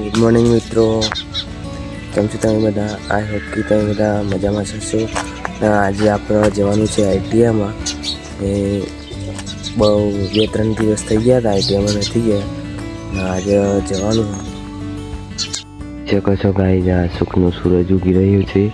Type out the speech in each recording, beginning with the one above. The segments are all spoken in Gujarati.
ગુડ મોર્નિંગ મિત્રો. કેમ છો તમે બધા? આઈ હોપ કે તમે બધા મજામાં હશો. આજે આપણે જવાનું છે આઈટીઆઈમાં. એ બહુ બે ત્રણ દિવસ થઈ ગયા હતા આઈટીઆઈમાં નથી ગયા. આજે જવાનું છે. શકો છો ગાઈ આ સુખનું સૂરજ ઉગી રહ્યું છે.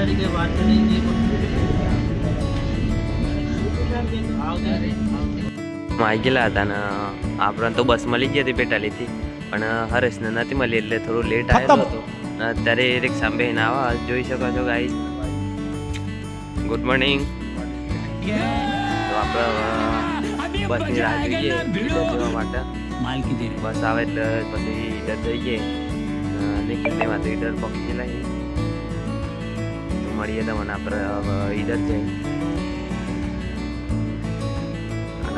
તરીકે વાત કરી આવી ગયેલા હતા ને આપણને તો બસ મળી ગઈ હતી પેટાલીથી પણ હરેશને નથી મળી એટલે થોડું લેટ આવ્યો હતો. અત્યારે રિક્ષા બે આવા જોઈ શકો છો ગાઈ ગુડ મોર્નિંગ તો આપણે બસની રાહ જોઈએ માટે. બસ આવે એટલે પછી જઈએ. નિખિલને માટે ડર પક્ષી લઈ લઈએ તો મળીએ તમને આપણે હવે જઈ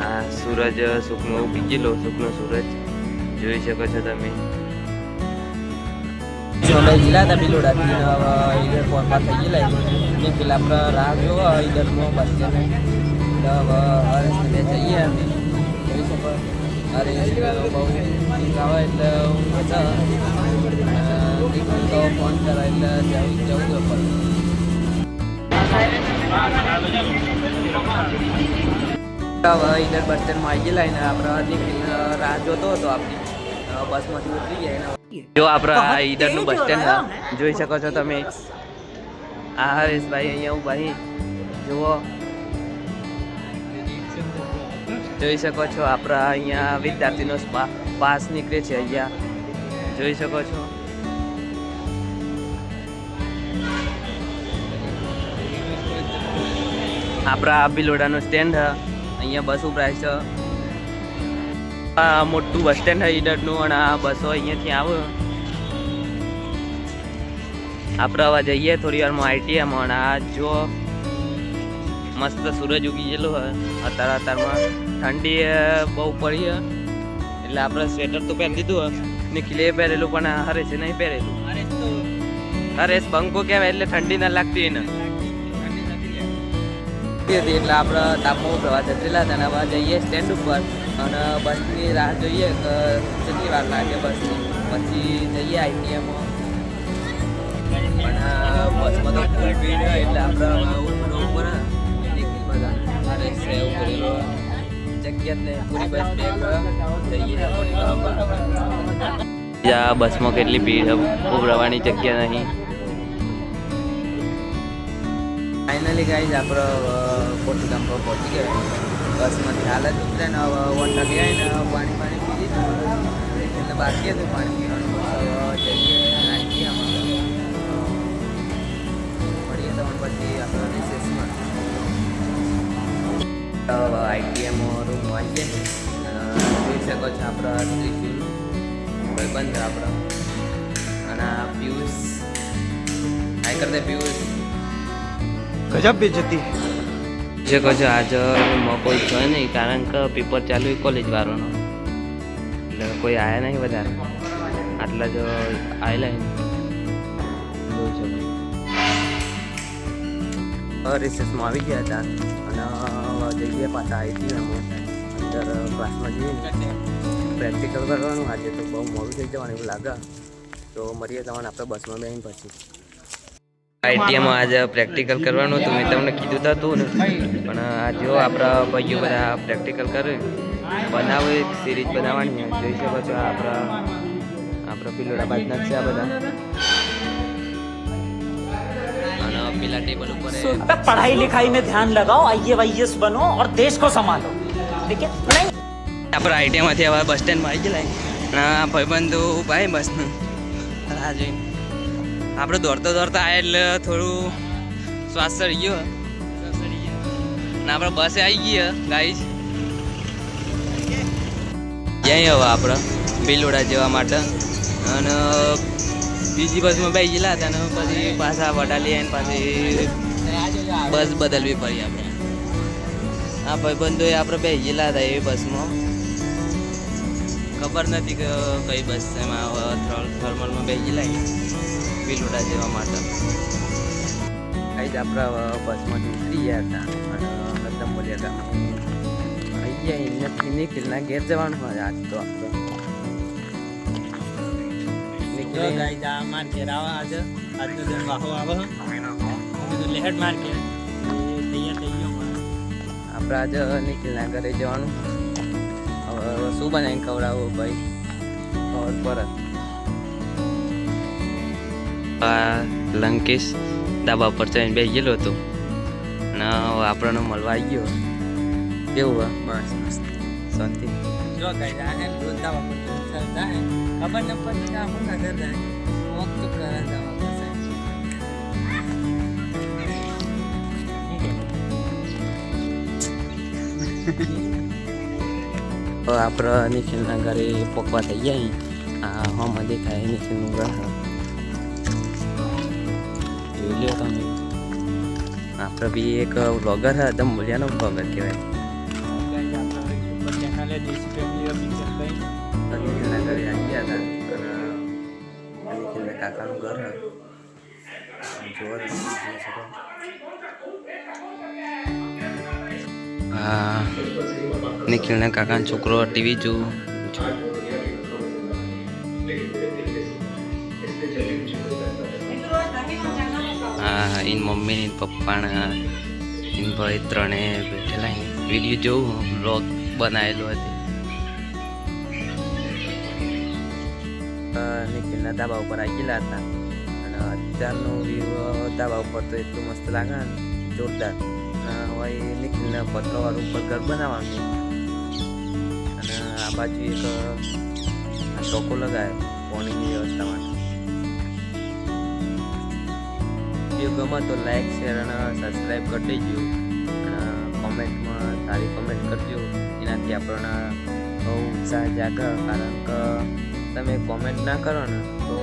આ સૂરજ સુખનો ઉગી ગયેલો સુખનો સૂરજ જોઈ શકો છો તમે. અમે ગયેલા હતા બિલોડાથી ઈડર ફોનમાં થઈ ગયેલા ને પેલા આપણે રાહ જોવો ઈડરમાં બસ હરેશને જઈએ અમે. જોઈ શકો. હરેશ બહુ એટલે તો ફોન કરાય એટલે જવું જવું પડે હવે ઈડર બસ સ્ટેન્ડમાં આવી ગયેલા આપણે રાહ જોતો હતો આપણે બસમાંથી ઉતરી ગયા જો આપણા ઈડરનું બસ સ્ટેન્ડ જોઈ શકો છો તમે આ હરેશભાઈ અહીંયા ઊભા જુઓ જોઈ શકો છો આપણા અહીંયા વિદ્યાર્થીનો સ્પા- પાસ નીકળે છે અહીંયા જોઈ શકો છો આપણા બિલોડાનું સ્ટેન્ડ હ. અહીંયા બસ ઉભરાય છે. આ મોટું બસ સ્ટેન્ડ છે ઈડરનું અને આ બસો અહીંયાથી આવે. આપણે હવે જઈએ થોડી વારમાં આઈટીએમાં અને આ જો મસ્ત સૂરજ ઉગી ગયેલો હોય અત્યારે અત્યારમાં ઠંડી બહુ પડી હે. એટલે આપણે સ્વેટર તો પહેરી દીધું ને ખીલે પહેરેલું પણ હરે છે નહીં પહેરેલું. હરેશ બંકો કહેવાય એટલે ઠંડી ના લાગતી એને. હતી એટલે આપણે ટાપુ પ્રવાહ જતરેલા હતા અને જઈએ સ્ટેન્ડ ઉપર. અને બસની રાહ જોઈએ કેટલી વાર લાગે બસની. પછી જઈએ આઈટીએમમાં પણ બસમાં તો ફૂલ ભીડ એટલે આપણે ઉપર નીકળી બધા. અરે સેવ કરેલો જગ્યા જ નહીં પૂરી બસ બેગ જઈએ થોડી બસમાં કેટલી ભીડ ઉભરાવાની જગ્યા નહીં. ફાઇનલી ગાઈઝ આપણે ખોટું પર પહોંચી ગયા. બસમાંથી હાલત ઉતરે ને વંડા ગયા ને પાણી પાણી પી લીધું. એટલે બાકી હતું પાણી પીવાનું. જઈએ નાખીએ મળીએ તમને પછી આપણે રિસેસમાં આઈટીએમ રૂમ આવી જોઈ શકો છો આપણા ત્રિશુલ ભાઈબંધ આપણા. અને પિયુષ. આઈ કર દે પિયુષ. ગજબ બેજતી જે કહેજો આજે મોકો કહે નહીં કારણ કે પેપર ચાલુ કોલેજ વાળાનો. એટલે કોઈ આવ્યા નહીં વધારે. આટલા જ આવેલા છે. રિસેસમાં આવી ગયા હતા. અને જઈએ પાછા આવી હતી અમે. અંદર ક્લાસમાં જઈએ પ્રેક્ટિકલ કરવાનું. આજે તો બહુ મોડું થઈ જવાનું એવું લાગે. તો મળીએ તમને આપણે બસમાં બેસીને પછી. આઈટીઆઈમાં આજ પ્રેક્ટિકલ કરવાનું હતું. મેં તમને કીધું તો હતું ને. પણ આ જો આપણા ભાઈઓ બધા પ્રેક્ટિકલ કરે. બનાવો એક સિરીજ બનાવવાની જોઈ શકો છો આપણા આપણા પિલોડાબાદના છે આ બધા. અને પઢાઈ લિખાઈ મેં ધ્યાન લગાઓ આઈએવાઈએસ બનો ઓર દેશ કો સંભાલો ઠીક નહીં? આપણે આઈટીઆઈમાંથી આવા બસ સ્ટેન્ડમાં આવી ગયેલા અને ભાઈબંધો ભાઈ બસનું રાહ જોઈને આપણે દોડતા દોડતા આવ્યા એટલે થોડું શ્વાસ ચડી ગયો. ને આપણે બસે આવી ગઈ ગાઈસ. જઈએ હવે આપણે? ભીલોડા જવા માટે. અને બીજી બસમાં બેસી ગયેલા હતા અને પછી પાછા વડાલી આવીને પાછી બસ બદલવી પડી આપણે. આ ભાઈબંધો આપણે બે ગયેલા હતા એવી બસમાં. ખબર નથી કે કઈ બસ એમાં થર્મલમાં બે લઈ વિલુડા જવા માટે. અહીં આપણા બસમાં ઉતરી ગયા હતા અને બધા બોલ્યા હતા અહીંયા અહીંયાથી નિખિલના ઘેર જવાનું હોય આજ તો. આપણે નિખિલ ગાઈઝ આ માર ઘેર આવા આજે. આજનો દિન વાહો આવે. કીધું લેહટ માર તૈયાર થઈ ગયો આપણે આજે નિખિલના ઘરે જવાનું. હવે શું બનાવીને ખવડાવવું ભાઈ? ખબર પર આ લંકેશ ધાબા પર જઈને બે ગયેલો હતો. અને આપણને મળવા આવી ગયો. કેવું હા બસ મસ્ત શાંતિ. જો કઈ આ હે રોજના પર જાય ખબર ન પડતી કે હું નગર જાય વોક તો કરે જવા પડશે હવે આપણે નિખિલના ઘરે પકવા થઈ અહીં. આ હમ દેખાય નિખિલનું ઘર જોઈ તમે. આપણે બી એક વ્લોગર હા એકદમ મૂલ્યાનો વ્લોગર કહેવાય નિખિલના ઘરે આવી કાકાનું ઘર જોવા. હા નિખિલના કાકાનો છોકરો ટીવી જોઉં હા એન મમ્મી ને પપ્પાના એન ભાઈ ત્રણે બેઠેલા વીડિયો જોઉં બ્લોગ બનાવેલો હતો નિખિલના ધાબા ઉપર આવી ગયેલા હતા અને અત્યારનું વ્યૂ ધાબા ઉપર તો એટલું મસ્ત લાગે ને જોરદાર એ નિખિલના પતરાવાળું ઉપર ઘર બનાવવાનું બાજુ એક ટોકો લગાવે પાણીની વ્યવસ્થા માટે. વીડિયો ગમે તો લાઈક શેર અને સબસ્ક્રાઈબ કરી દેજો. અને કોમેન્ટમાં સારી કોમેન્ટ કરજો. એનાથી આપણને બહુ ઉત્સાહ જાગે. કારણ કે તમે કોમેન્ટ ના કરો ને, તો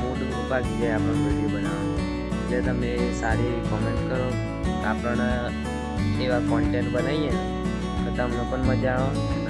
મૂડ ભાગી જાય આપણો વીડિયો બનાવવાનો. એટલે તમે સારી કોમેન્ટ કરો. આપણને એવા કોન્ટેન્ટ બનાવીએ ને, તો તમને પણ મજા આવે.